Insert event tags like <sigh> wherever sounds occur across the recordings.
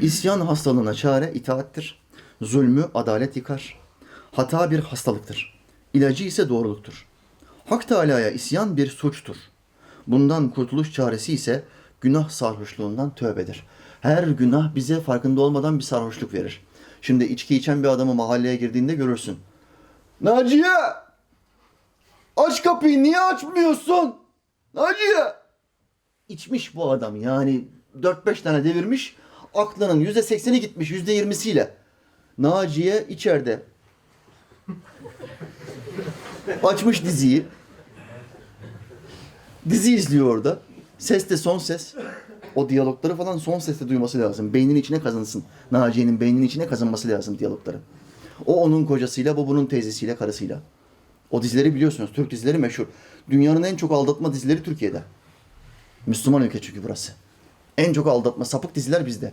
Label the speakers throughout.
Speaker 1: İsyan hastalığına çare itaattir. Zulmü adalet yıkar. Hata bir hastalıktır. İlacı ise doğruluktur. Hak Teâlâ'ya isyan bir suçtur. Bundan kurtuluş çaresi ise günah sarhoşluğundan tövbedir. Her günah bize farkında olmadan bir sarhoşluk verir. Şimdi içki içen bir adamı mahalleye girdiğinde görürsün. Naciye! Aç kapıyı niye açmıyorsun? Naciye! İçmiş bu adam yani 4-5 tane devirmiş. Aklının %80'i gitmiş %20'siyle. Naciye içeride. Açmış diziyi. Dizi izliyor orada. Ses de son ses. O diyalogları falan son sesle duyması lazım. Beynin içine kazınsın. Naciye'nin beyninin içine kazınması lazım diyalogları. O onun kocasıyla, bu bunun teyzesiyle, karısıyla. O dizileri biliyorsunuz. Türk dizileri meşhur. Dünyanın en çok aldatma dizileri Türkiye'de. Müslüman ülke çünkü burası. En çok aldatma, sapık diziler bizde.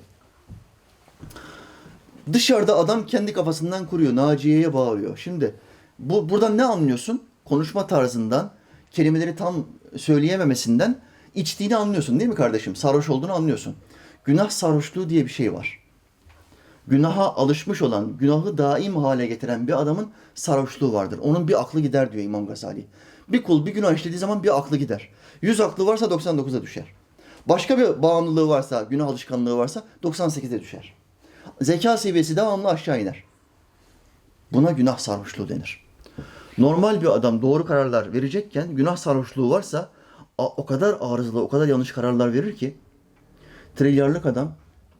Speaker 1: Dışarıda adam kendi kafasından kuruyor. Naciye'ye bağırıyor. Şimdi bu buradan ne anlıyorsun? Konuşma tarzından, kelimeleri tam söyleyememesinden içtiğini anlıyorsun değil mi kardeşim? Sarhoş olduğunu anlıyorsun. Günah sarhoşluğu diye bir şey var. Günaha alışmış olan, günahı daim hale getiren bir adamın sarhoşluğu vardır. Onun bir aklı gider diyor İmam Gazali. Bir kul bir günah işlediği zaman bir aklı gider. 100 aklı varsa 99'a düşer. Başka bir bağımlılığı varsa, günah alışkanlığı varsa 98'e düşer. Zeka seviyesi devamlı aşağı iner. Buna günah sarhoşluğu denir. Normal bir adam doğru kararlar verecekken günah sarhoşluğu varsa o kadar arızalı, o kadar yanlış kararlar verir ki trilyarlık adam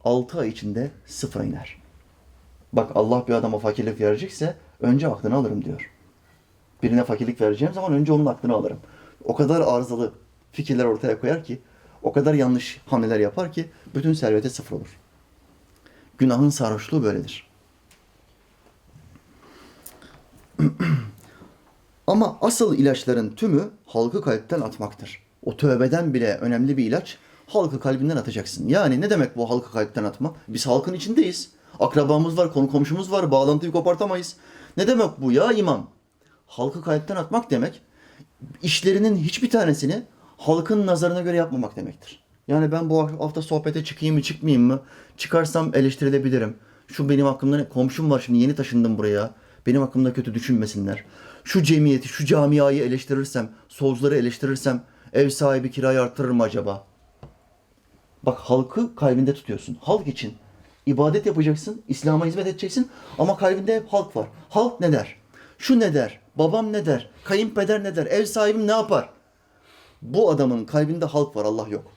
Speaker 1: 6 ay içinde sıfıra iner. Bak Allah bir adama fakirlik verecekse önce aklını alırım diyor. Birine fakirlik vereceğim zaman önce onun aklını alırım. O kadar arızalı fikirler ortaya koyar ki, o kadar yanlış hamleler yapar ki bütün servete sıfır olur. Günahın sarhoşluğu böyledir. <clears throat> Ama asıl ilaçların tümü halkı kalpten atmaktır. O tövbeden bile önemli bir ilaç halkı kalbinden atacaksın. Yani ne demek bu halkı kalpten atma? Biz halkın içindeyiz. Akrabamız var, konu komşumuz var, bağlantıyı kopartamayız. Ne demek bu ya imam? Halkı kalpten atmak demek işlerinin hiçbir tanesini halkın nazarına göre yapmamak demektir. Yani ben bu hafta sohbete çıkayım mı çıkmayayım mı? Çıkarsam eleştirilebilirim. Şu benim hakkımda? Komşum var şimdi yeni taşındım buraya. Benim hakkımda kötü düşünmesinler. Şu cemiyeti, şu camiayı eleştirirsem, solcuları eleştirirsem ev sahibi kirayı artırır mı acaba? Bak halkı kalbinde tutuyorsun. Halk için ibadet yapacaksın, İslam'a hizmet edeceksin ama kalbinde hep halk var. Halk ne der? Şu ne der? Babam ne der? Kayınpeder ne der? Ev sahibim ne yapar? Bu adamın kalbinde halk var, Allah yok.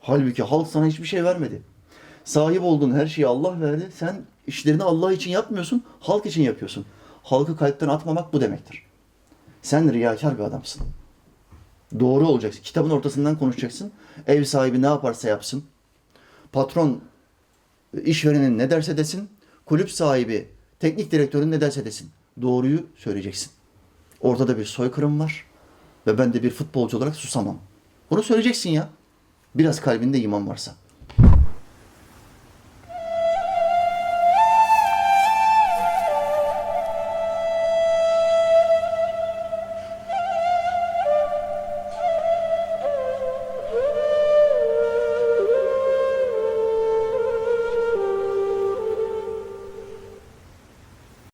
Speaker 1: Halbuki halk sana hiçbir şey vermedi. Sahip olduğun her şeyi Allah verdi. Sen işlerini Allah için yapmıyorsun, halk için yapıyorsun. Halkı kalpten atmamak bu demektir. Sen riyakar bir adamsın. Doğru olacaksın. Kitabın ortasından konuşacaksın. Ev sahibi ne yaparsa yapsın. Patron işverenin ne derse desin. Kulüp sahibi, teknik direktörün ne derse desin. Doğruyu söyleyeceksin. Ortada bir soykırım var ve ben de bir futbolcu olarak susamam. Bunu söyleyeceksin ya. Biraz kalbinde iman varsa.